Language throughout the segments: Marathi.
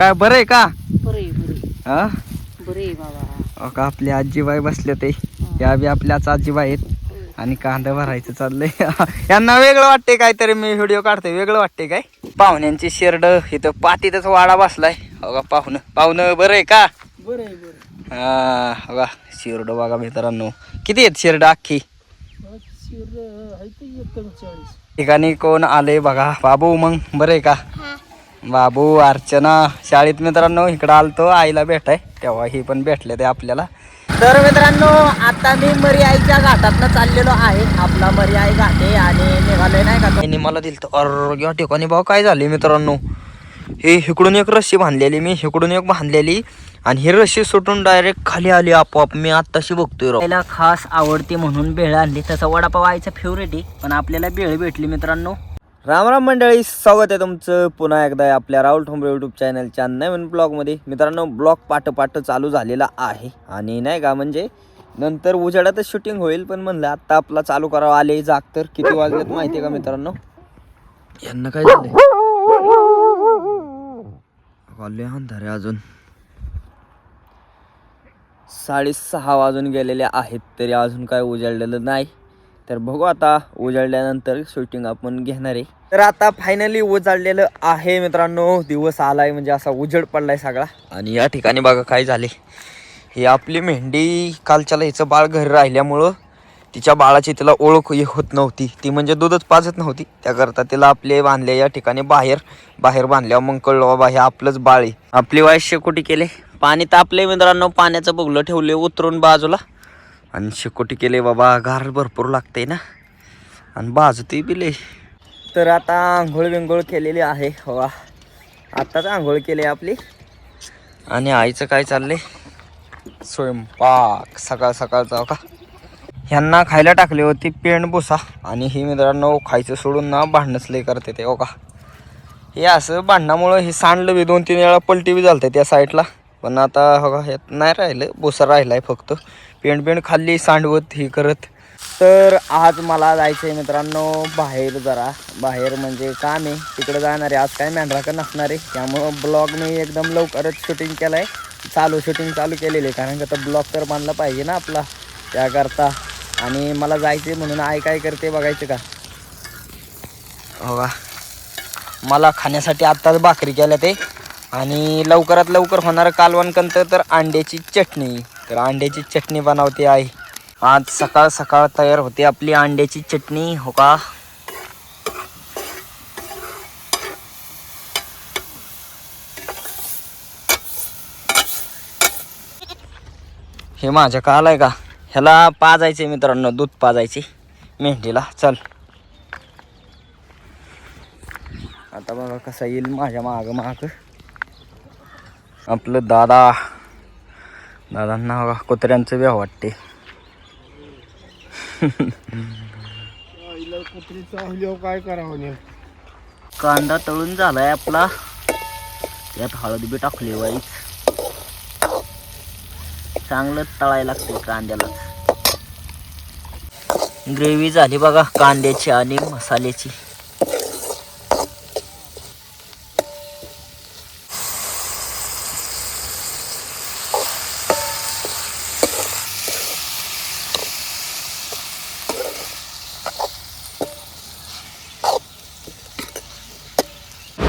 काय बरं आहे का? बरे बरे हा? बरे बाबा. अहो का आपली आजीबाई बसले ते. या बी आपल्याच आजीबाई आहेत. आणि कांदा भरायचं चाललंय. यांना वेगळं वाटते काहीतरी मी व्हिडिओ काढतोय वेगळं वाटते काय? पाहुण्यांची शेरड इथं पातीतच वाडा बसलाय. हो का पाहुणं पाहुणं बरं आहे का? बरे बरे हा हो का शेरड बघा मित्रांनो. किती आहेत शेरड अख्खी? चाळीस ठिकाणी कोण आले बघा. बाबू मग बरं आहे का? बाबू अर्चना शाळेत मित्रांनो इकडं आलतो आईला भेटाय. तेव्हा ही पण भेटले ते आपल्याला. तर मित्रांनो आता मी मरियाईच्या घाटातनं चाललेलो आहे. आपला मरियाई घाट आणि निघालोय नाही का त्यांनी मला दिलं अर या ठिकाणी भाऊ काय झाले मित्रांनो. हे इकडून एक रस्सी बांधलेली मी इकडून एक बांधलेली आणि ही रस्सी सुटून डायरेक्ट खाली आली आपोआप. मी आत्ताशी बघतोय. त्याला खास आवडते म्हणून भेळ आणली. तसा वडापाव आईचा फेवरेट आहे पण आपल्याला भेळ भेटली मित्रांनो. राम राम मंडळी स्वागत आहे तुमचं पुन्हा एकदा आपल्या राहुल ठोंबरे यूट्यूब चॅनलच्या नवीन ब्लॉगमध्ये मित्रांनो ब्लॉग पाठोपाठ चालू झालेला आहे. आणि नाही का म्हणजे नंतर उजेडातच शूटिंग होईल पण म्हणलं आत्ता आपला चालू करावं आले जाग तर. किती वाजलेत माहिती आहे का मित्रांनो? यांना काय झालंय? अंधारे अजून. साडेसहा वाजून गेलेले आहेत तरी अजून काय उजळलेलं नाही. तर बघू आता उजळल्यानंतर शूटिंग आपण घेणार आहे. तर आता फायनली उजाडलेलं आहे मित्रांनो. दिवस आलाय म्हणजे असा उजेड पडलाय सगळा. आणि या ठिकाणी बघा काय झाले. ही आपली मेंढी कालच्याला हिचं बाळ घरी राहिल्यामुळं तिच्या बाळाची तिला ओळख होत नव्हती. ती म्हणजे दूधच पाजत नव्हती. त्याकरता तिला आपले बांधले या ठिकाणी बाहेर. बाहेर बांधल्यावर मग कळलं बाबा हे आपलंच बाळ आहे. आपली वाईस शेकोटी केले. पाणी तापले मित्रांनो. पाण्याचं बगलं ठेवले उतरून बाजूला. आणि शेकोटी केले बाबा गार भरपूर लागते ना. आणि बाजूतही बिले तर आता आंघोळ बिंघोळ केलेली आहे. हवा आत्ताच आंघोळ केली आपली. आणि आईचं काय चाललंय? स्वयंपाक. सकाळ सकाळचा हो का? ह्यांना खायला टाकली होती पेंड भुसा. आणि ही मित्रांनो खायचं सोडून ना भांडणच लय करते ते हो का? हे असं भांडणामुळं हे सांडलं बी दोन तीन वेळा पलटी बी झालते त्या साईडला पण आता हो का ह्यात नाही राहिलं भुसा राहिलाय फक्त. पेंड पेंट खाल्ली सांडवत ही करत. तर आज मला जायचं आहे मित्रांनो बाहेर जरा. बाहेर म्हणजे काम आहे. तिकडे जाणार आहे. आज काय मेंढराकडे नसणार आहे. त्यामुळं ब्लॉग मी एकदम लवकरच शूटिंग केलं आहे चालू शूटिंग चालू केलेली आहे. कारण का तर ब्लॉग तर बांधला पाहिजे ना आपला. त्याकरता. आणि मला जायचे म्हणून आई काय करते बघायचं का? हो का? मला खाण्यासाठी आत्ताच भाकरी केल्या ते. आणि लवकरात लवकर होणारं कालवणकंत तर अंड्याची चटणी. तर अंड्याची चटणी बनवते आहे आज सकाळ सकाळ तयार होते आपली अंड्याची चटणी हो का? हे माझ्या काल आहे का? ह्याला पाजायचे मित्रांनो दूध पाजायचे मेहंदीला चल. आता बघा कसा येईल माझ्या माग माग. आपलं दादा. दादांना बघा कुत्र्यांचं व्याव वाटते. काय करावं कांदा तळून झालाय आपला. त्यात हळद बी टाकली वाईच चांगलं तळायला लागते कांद्याला. ग्रेव्ही झाली बघा कांद्याची आणि मसाल्याची.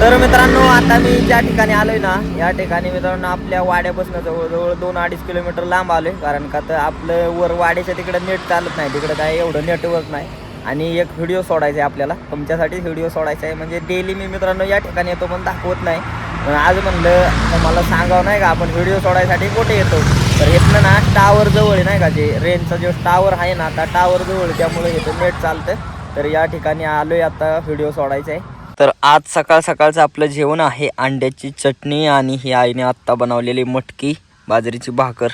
तर मित्रांनो आता मी ज्या ठिकाणी आलोय ना या ठिकाणी मित्रांनो आपल्या वाड्यापासून जवळजवळ दोन अडीच किलोमीटर लांब आलोय. कारण का तर आपलं वर वाड्याच्या तिकडे नेट चालत नाही तिकडे काय एवढं नेटवर्क नाही. आणि एक व्हिडिओ सोडायचा आहे आपल्याला. तुमच्यासाठी व्हिडिओ सोडायचा आहे म्हणजे डेली मी मित्रांनो या ठिकाणी येतो पण दाखवत नाही. पण आज म्हणलं मला सांगावं नाही का आपण व्हिडिओ सोडायसाठी कुठे येतो? तर येतलं ना टावर जवळ आहे नाही का जे रेंजचा जो टावर आहे ना आता टावर जवळ त्यामुळे येतो नेट चालतं तर या ठिकाणी आलोय आता व्हिडिओ सोडायचा आहे तर आज सकाळ सकाळचं आपलं जेवण आहे अंड्याची चटणी आणि ही आईने आत्ता बनवलेली मटकी बाजरीची भाकर.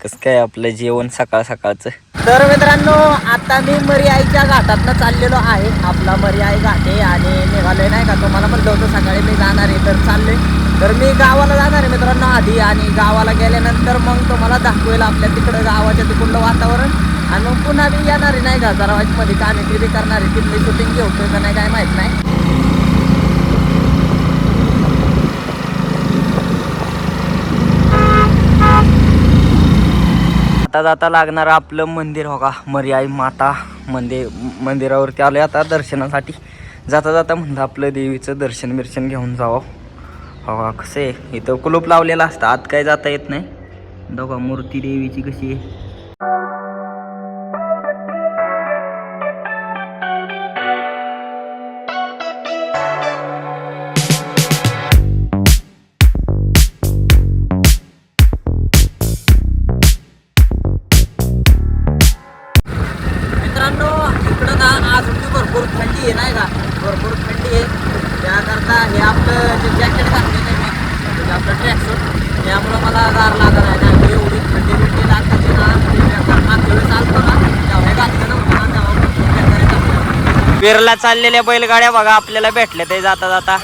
कसं काय आपलं जेवण सकाळ सकाळचं? तर मित्रांनो आता मी मर्याईच्या घाटातनं चाललेलो आहे. आपला मर्याई घाट आहे आणि निघालोय नाही का? तुम्हाला म्हणलं होतं सकाळी मी जाणार आहे तर चाललोय. तर मी गावाला जाणार आहे मित्रांनो आधी आणि गावाला गेल्यानंतर मग तुम्हाला दाखवेल आपल्या तिकडं गावाच्या तिकडलं वातावरण. आणि मग पुन्हा मी येणार आहे नाही का? जरा वाईटमध्ये काम आहे करणार आहे तिथली शूटिंग घेऊ का नाही काय माहीत नाही? जाता जाता लागणार आपलं मंदिर हो का मर्याई माता मंदिर मंदिरावरती आलो आता दर्शनासाठी. जाता जाता म्हणलं आपलं देवीचं दर्शन बिर्शन घेऊन जावं. हो का कसं आहे. इथं कुलूप लावलेलं असतं. आत काय जाता येत नाही. बघा मूर्ती देवीची कशी आहे. आज भरपूर थंडी आहे नाही का? भरपूर थंडी आहे. त्याकरता हे आपलं जे जॅकेट घातलेलं आहे म्हणजे आपलं ट्रॅकसूट यामुळं मला गार लागत आहे ना. एवढी थंडी बिंडी लागते ना मागच्या वेळेस आलतो ना तेव्हा घातलं नव्हतं ना तेव्हा पेरला चाललेल्या बैलगाड्या बघा आपल्याला भेटल्या ते जाता जाता.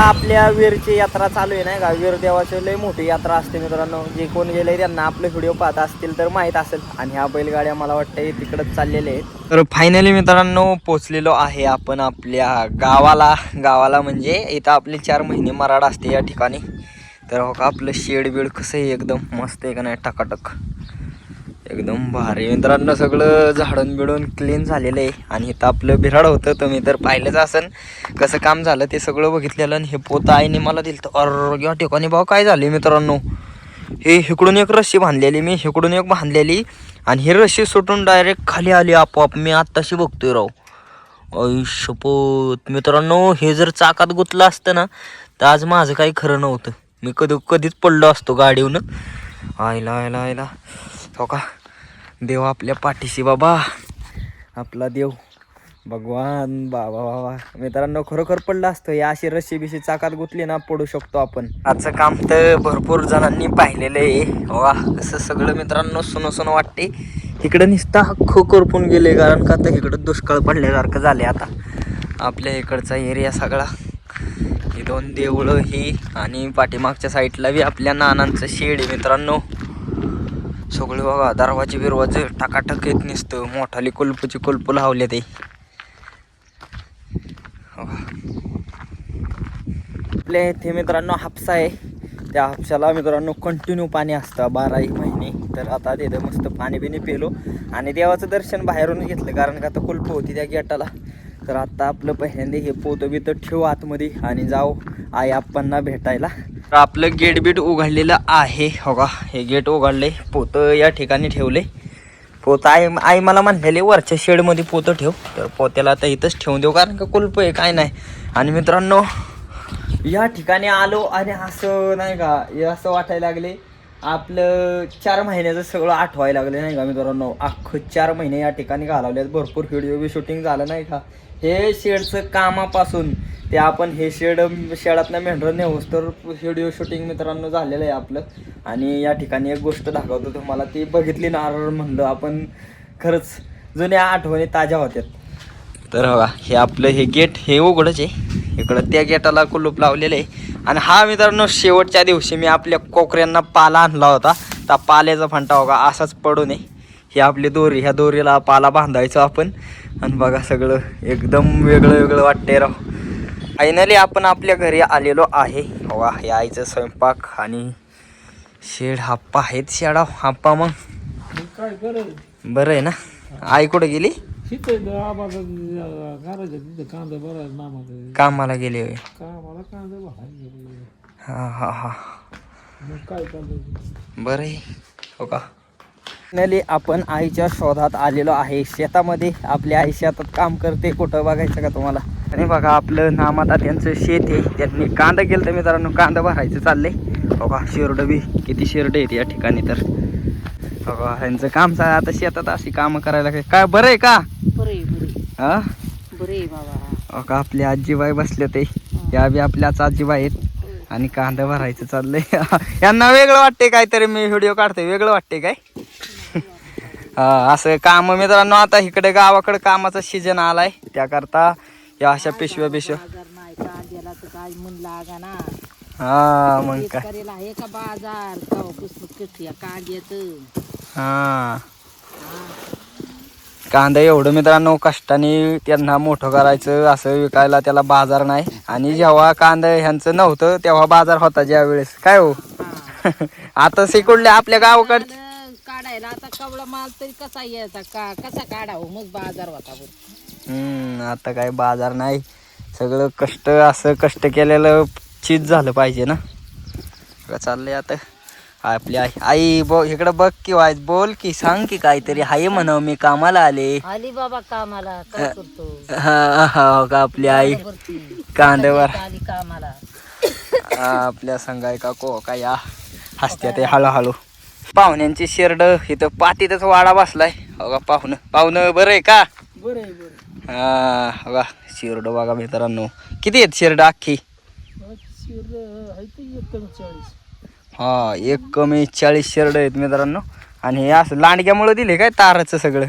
आपल्या वीरची यात्रा चालू आहे नाही का? वीर देवाची लय मोठी यात्रा असते मित्रांनो. जे कोण गेले त्यांना आपले व्हिडिओ पाहत असतील तर माहीत असेल. आणि ह्या बैलगाड्या मला वाटतं तिकडंच चाललेले आहेत. तर फायनली मित्रांनो पोचलेलो आहे आपण आपल्या गावाला. गावाला म्हणजे इथं आपले चार महिने मराड असते या ठिकाणी. तर हो का आपलं शेड बीड कसं आहे? एकदम मस्त आहे का नाही? टकाटक. एकदम भारी. मित्रांनो सगळं झाडून बिडून क्लीन झालेलं आहे. आणि इथं आपलं बिराड होतं तुम्ही तर पाहिलंच असन. कसं काम झालं ते सगळं बघितलेलं आणि हे पोता आईने मला दिलं तर अर या ठिकाणी भाऊ काय झाले मित्रांनो? हे इकडून एक रस्सी बांधलेली मी इकडून एक बांधलेली आणि ही रस्सी सुटून डायरेक्ट खाली आली आपोआप. मी आत्ताशी बघतोय राव. ऐ पोत. मित्रांनो हे जर चाकात गुतलं असतं ना तर आज माझं काही खरं नव्हतं. मी कधी कधीच पडलो असतो गाडीवनं. आयला आयला आयला. हो का? देव आपल्या पाठीशी बाबा. आपला देव. भगवान बाबा बाबा. मित्रांनो खरोखर पडलं असतं. या अशी रशी बिशी चाकात गुतली ना पडू शकतो आपण. आजचं काम तर भरपूर जणांनी पाहिलेलं आहे. वा असं सगळं मित्रांनो सुन सुन वाटते. इकडं निसता खो करपून गेले कारण का तर इकडं दुष्काळ पडल्यासारखं झाले आता. आपल्या इकडचा एरिया सगळा. ही दोन देवळं ही आणि पाठीमागच्या साईडला बी आपल्या नानांचं शेड आहे मित्रांनो. सगळे बघा दरवाजे बिरवाजे टाकाटक येत नसतं. मोठाली कुलपूची कुलप लावले ते. आपल्या इथे मित्रांनो हापसा आहे. त्या हापशाला मित्रांनो कंटिन्यू पाणी असतं बाराही महिने. तर आता तिथं मस्त पाणी बिणी पिलो आणि देवाचं दर्शन बाहेरून घेतलं कारण का आता कुलप होती त्या गेटाला. तर आता आपलं पहिल्यांदा हे पोतं बितं ठेवू आतमध्ये आणि जाऊ आई आप्पांना भेटायला. तर आपलं गेट बीट उघडलेलं आहे. हो का हे गेट उघडले. पोतं या ठिकाणी ठेवले. पोतं आई आई मला म्हणलेले वरच्या शेडमध्ये पोतं ठेव. तर पोत्याला आता इथंच ठेवून देऊ कारण का कुलप आहे काय नाही. आणि मित्रांनो या ठिकाणी आलो आणि असं नाही का हे असं वाटायला लागले. आपलं चार महिन्याचं सगळं आठवायला लागले नाही का मित्रांनो. अख्खं चार महिने या ठिकाणी घालवले भरपूर व्हिडिओ बी शूटिंग झालं नाही का. हे शेडचं कामापासून ते आपण हे शेड शेडातनं मेंढरं नेऊस तर व्हिडिओ शूटिंग मित्रांनो झालेलं आहे आपलं. आणि या ठिकाणी एक गोष्ट दाखवतो तुम्हाला ती बघितली ना म्हणलं आपण खरंच जुन्या आठवणी ताज्या होत्यात. तर बघा हे आपलं हे गेट हे उघडच आहे. इकडं त्या गेटाला कुलूप लावलेलं आहे. आणि हा मित्रांनो शेवटच्या दिवशी मी आपल्या कोकऱ्यांना पाला आणला होता. त्या पाल्याचा फंटा होगा असाच पडू नये ही आपली दोरी ह्या दोरीला पाला बांधायचो आपण. आणि बघा सगळं एकदम वेगळं वेगळं वाटतंय राव. फायनली आपण आपल्या घरी आलेलो आहे. वा हे आईचं स्वयंपाक आणि शेड हाप्पा आहेत शेडा हाप्पा मग. काय करायचं बरं आहे ना? आई कुठे गेली? तिथं तिथं कांदा बरा कामाला गेली होय. कामाला कांदा बघायला हा हा हा. मग काय करायचं बरं आहे. हो का? फायनली आपण आईच्या शोधात आलेलो आहे. शेतामध्ये आपली आई शेतात काम करते. कुठं बघायचं का तुम्हाला? आणि बघा आपलं नामाता त्यांचं शेत आहे. त्यांनी कांदा केलं तर मित्रांनो. कांदा भरायचं चाललंय. का शेरडं बी किती शेरडं आहेत या ठिकाणी तर. का ह्यांचं काम चा आता शेतात अशी कामं करायला काय काय बरं आहे का? हा? बरे बाबा. का आपली आजीबाई बसले ते या बी आपल्याच आजीबाई आहेत. आणि कांदा भरायचं चाललंय. यांना वेगळं वाटते काहीतरी. मी व्हिडिओ काढते वेगळं वाटते काय? हा असं काम मित्रांनो. आता इकडे गावाकडे कामाचा सीजन आलाय. त्याकरता या अशा पिशव्या पिशव्या. बाजार नाही कांद्याला तर काय मन लागा ना. हा मग काय. आहे का बाजार? कांद्याचं? हा. कांदा एवढं मित्रांनो कष्टाने त्यांना मोठं करायचं असं विकायला त्याला बाजार नाही. आणि जेव्हा कांदा ह्यांचं नव्हतं तेव्हा बाजार होता ज्या वेळेस काय हो? आता सिकुडले आपल्या गावाकड. काढायला आता कवळा माल तरी कसा यायचा? का कसा काढावं? मग बाजार होता बरं. हम्म आता काय बाजार नाही. सगळं कष्ट असं कष्ट केलेलं चीज झालं पाहिजे ना. चाललंय आता. आपली आई आई बो इकडं बघ की वाय बोल की सांग की काहीतरी. हाय म्हणाव मी कामाला आले. आली बाबा कामाला काय करतो? हा हा का आपली आई. भरती. कांद्यावर आली कामाला. हा, आपल्या संघाय का को का या हसत्या ते हळूहळू. पाहुण्यांची शेरड इथं पातीतच वाडा बसलाय. हो का पाहुणं पाहुणं बरं आहे का? बरं हा हो शिरड बघा मित्रांनो. किती आहेत शिरड अख्खी? हा एक कमी चाळीस शेरड आहेत मित्रांनो. आणि हे असं लांडग्यामुळं दिले काय ताराचं सगळं?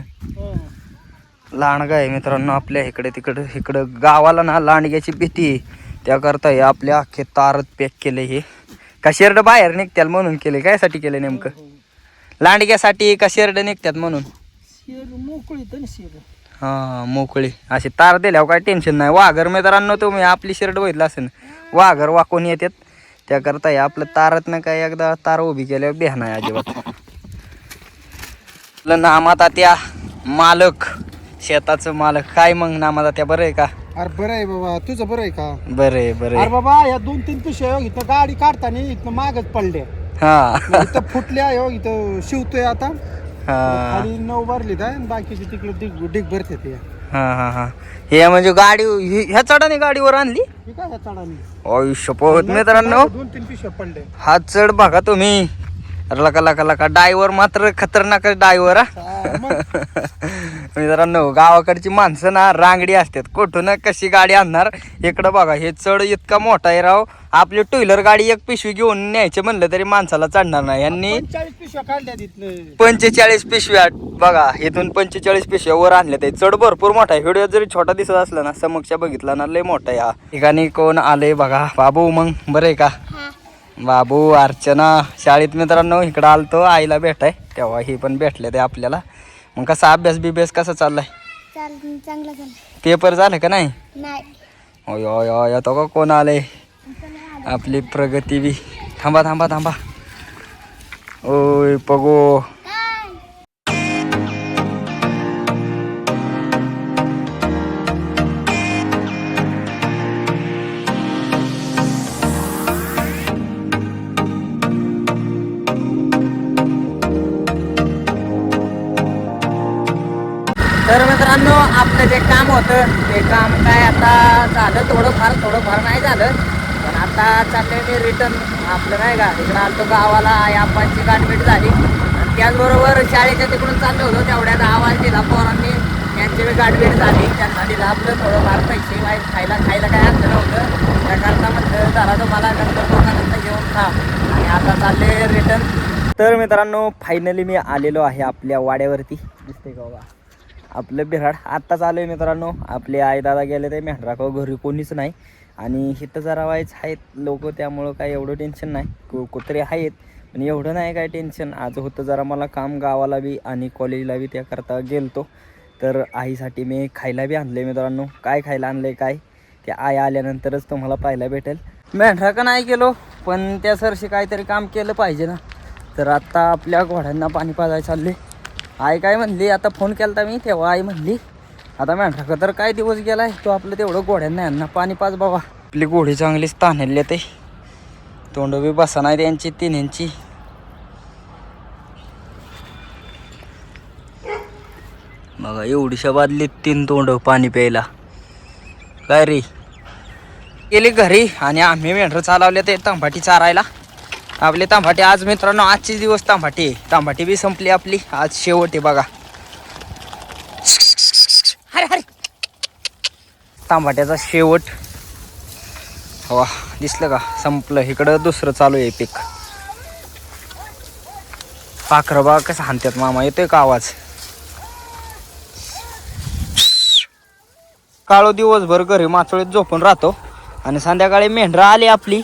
लांडगा आहे मित्रांनो आपल्या इकडे तिकडं इकडं गावाला ना लांडग्याची भीती आहे. त्याकरता हे आपल्या अख्खे तारत पॅक केले हे. का शेरड बाहेर निघत्याल म्हणून केले कायसाठी केले नेमकं? लांडग्यासाठी का शेरड निघतात म्हणून? मोकळी हा मोकळी. अशी तार दिल्यावर काय टेन्शन नाही. वाघर मित्रांनो तुम्ही आपली शर्ट बघितलं असेल. वाघर वाकून येतात. त्याकरता हे आपलं तारत काय एकदा तार उभी केल्यावर बेह नाही अजिबात. आपलं नामात त्या मालक शेताचं मालक. काय मग नामात त्या? बरं आहे का? अरे बरं आहे बाबा. तुझं बरं आहे का? बरं आहे बरं अरे आहे बाबा या दोन तीन पिशव्या इथं गाडी काढताना इथं मागच पडल्या. हा. इथं फुटल्या हो इथं शिवतोय आता. हा. खाली नऊ भरली आणि बाकीचे तिकडे डिग डिग भरते ते. हा हा हा. हे म्हणजे गाडी हि- ह्या चढाने गाडीवर आणली? काय चढानी? आयुष्यपत मित्रांनो. दोन तीन पिशव्या पडले हा चढ बघा तुम्ही. लका लका लका. डायव्हर मात्र खतरनाक डायव्हर हा, मग. मित्रांनो गावाकडची माणसं ना रांगडी असतात. कुठून कशी गाडी आणणार? इकडं बघा हे चढ इतका मोठा आहे राव. आपली टू व्हीलर गाडी एक पिशवी घेऊन न्यायचे म्हणलं तरी माणसाला चढणार नाही. यांनी पंचेचाळीस पिशव्या बघा इथून पंचेचाळीस पिशव्या वर आणल्या ते चढ भरपूर मोठा आहे. व्हिडिओ जरी छोटा दिसत असला ना समक्ष बघितला ना लय मोठा आहे हा. ठिकाणी कोण आले बघा. बाबू मग बरं आहे का? बाबू अर्चना शाळेत मित्रांनो इकडं आलतो. आईला भेटाय. तेव्हा ही पण भेटले ते आपल्याला. मग कसा अभ्यास बिभ्यास कसा चाललाय? चाल चांगलं पेपर झाले का नाही? नाही. ओय ओय ओय तो का कोण आले आपली प्रगती बी. थांबा थांबा थांबा. ओय पगो तर मित्रांनो आपलं जे काम होतं ते काम काय आता झालं थोडंफार थोडंफार नाही झालं. पण आता चाललंय मी रिटर्न आपलं नाही का इकडं आलतो गावाला आई आप्पांची गाठभेट झाली. आणि त्याचबरोबर शाळेच्या तिकडून चाललो होतो तेवढ्यात आवाज दिला पोरांनी. त्यांची बी गाठभेट झाली त्यांना दिलं आपलं थोडंफार पैसे वाईट खायला खायला काय असलं नव्हतं. त्याकरता म्हटलं झाला तो मला नंतर दोघांनंतर घेऊन खा. आणि आता चालले रिटर्न तर मित्रांनो फायनली मी आलेलो आहे आपल्या वाड्यावरती. दिसते का बाबा? आपलं बिराड आत्ताच आलो आहे मित्रांनो. आपले आई दादा गेले ते मेंढराखो घरी कोणीच नाही. आणि इथं जरा वाईच आहेत लोक त्यामुळं काय एवढं टेन्शन नाही. कुत्रे आहेत पण एवढं नाही काय टेन्शन आज होतं जरा मला काम गावाला बी आणि कॉलेजला बी त्याकरता गेलतो. तर आईसाठी मी खायला बी आणलं मित्रांनो. काय खायला आणलं आहे काय? ते आई आल्यानंतरच तुम्हाला पाहायला भेटेल. मेंढराकं नाही गेलो पण त्या सरशी काहीतरी काम केलं पाहिजे ना. तर आत्ता आपल्या घोड्यांना पाणी पाजायला चालले आई काय म्हणली आता फोन केला मी तेव्हा आई म्हणली आता मेंढराका तर काय दिवस गेलाय तो आपलं तेवढं घोड्यांना यांना पाणी पाच बाबा. आपली घोडी चांगलीच ताणलेली ते तोंड बी बसा नाही त्यांची तिन्यांची बघा एवढीशा बादली तीन तोंड पाणी प्यायला. काय रे? गेली घरी आणि आम्ही मेंढर चालवले ते तांभाटी चारायला. आपले तांभाटी आज मित्रांनो आजचे दिवस तांभाटी. आहे तांभाटी बी संपली आपली. आज शेवट आहे बघा. हरे हरे. तांभाट्याचा शेवट. वा दिसलं का? संपलं. इकडं दुसरं चालू आहे पीक पाखरं बा कसं हाणतात मामा. येतोय का आवाज? काळो दिवसभर घरी माचोळीत झोपून राहतो. आणि संध्याकाळी मेंढरा आली आपली.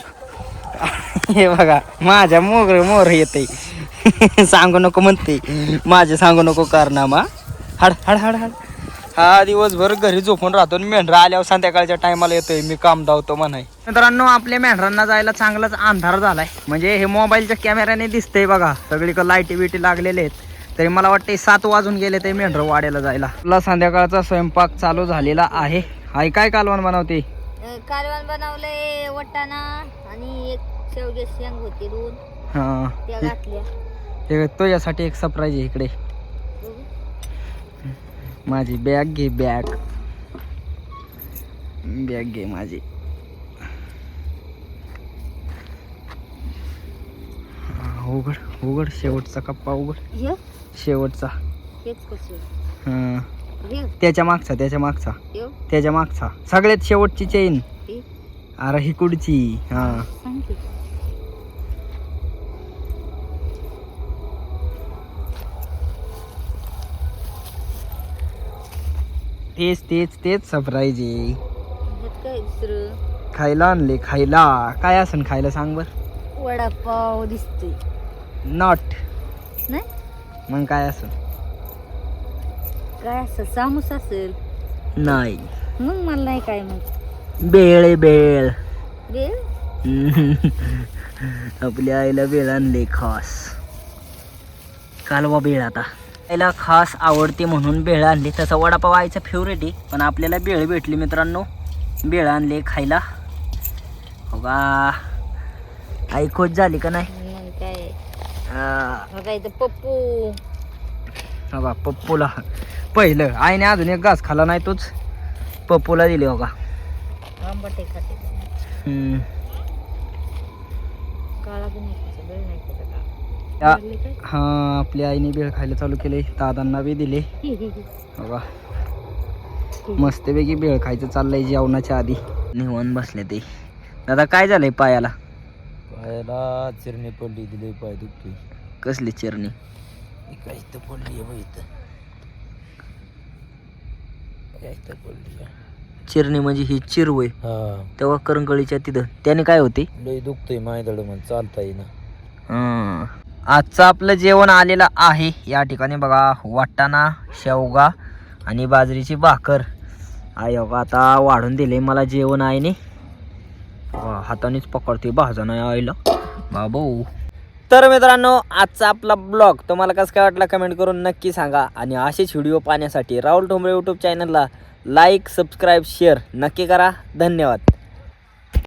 हे बघा माझ्या मोगर मोर येते सांगू नको म्हणते. माझे सांगू नको कारनामा. हाड हाड हाड हाड. हा दिवसभर घरी झोपून राहतो आणि मेंढरा आल्यावर संध्याकाळच्या टायमाला येतोय. मी काम धावतो म्हणाय. मित्रांनो आपल्या मेंढरांना जायला चांगलाच अंधार झालाय. म्हणजे हे मोबाईलच्या कॅमेऱ्याने दिसतंय बघा. सगळीकडे लाईटी बिटी लागलेले आहेत. तरी मला वाटते सात वाजून गेले ते मेंढर वाड्याला जायला. तुला संध्याकाळचा स्वयंपाक चालू झालेला आहे. हाय काय कालवण बनवते? कालवण बनवलंय वटाणा आणि एक शेवगे शेंग होती दोन. हा. त्या घातल्या. हे तुझ्यासाठी एक सरप्राईज आहे इकडे. माझी बॅग घे बॅग बॅग घे माझी. उघड उघड शेवटचा कप्पा उघड. हे? शेवटचा. हेच कसं हा, हे? त्याच्या मागचा त्याच्या मागचा. त्याच्या मागचा. सगळ्यात शेवटची चेन अरे ही कुडची. हा. तेच तेच तेच सरप्राईज आहे. काय दुसरं? खायला आणले खायला. काय असन खायला सांग बर? वडापाव दिसतोय. नॉट. नाही? मग काय असन? काय असं सामूस असेल? नाही. मग मला नाही काय मग बेळ आहे बेळ. आपल्या आईला बेळ आणले खास. कालवा बेळ आता. आईला खास आवडते म्हणून बेळ आणली. तसा वडापाव आईचा फेवरेट आहे. पण आपल्याला बेळ भेटली मित्रांनो. बेळ आणले खायला. हो का आई खोच झाली का नाही? काय? पप्पू. का पप्पूला. पहिलं. आईने अजून एक घास खाला नाही तोच. पप्पूला दिली हो का. काळा या-? हा आपल्या आईने बेळ खायला चालू केले. दादांना बी दिले. का मस्तपैकी बेळ खायचं चाललंय जेवणाच्या आधी. निवान बसले ते. दादा काय झालंय पायाला? पायाला चिरणी पडली दिले पाय दुखतोय. कसली चिरणी? काय इथं पडली आहे इथं. इथं पडली. चिरणी म्हणजे ही चिरवय. हा. तेव्हा करंगळीच्या तिथं. त्याने काय होते? लय दुखतोय मायदळ म्हणून चालता येईना. हं. आजचं आपलं जेवण आलेलं आहे. या ठिकाणी बघा वाटाणा शेवगा आणि बाजरीची भाकर. आई बघा आता वाढून दिले मला जेवण आहे नी हातानेच पकडते भाजा नाही आईला. बाबू. तर मित्रांनो आजचा आपला ब्लॉग तुम्हाला कसं काय वाटला कमेंट करून नक्की सांगा. आणि असेच व्हिडिओ पाहण्यासाठी राहुल ठोंबरे यूट्यूब चॅनलला लाईक सबस्क्राईब शेअर नक्की करा. धन्यवाद.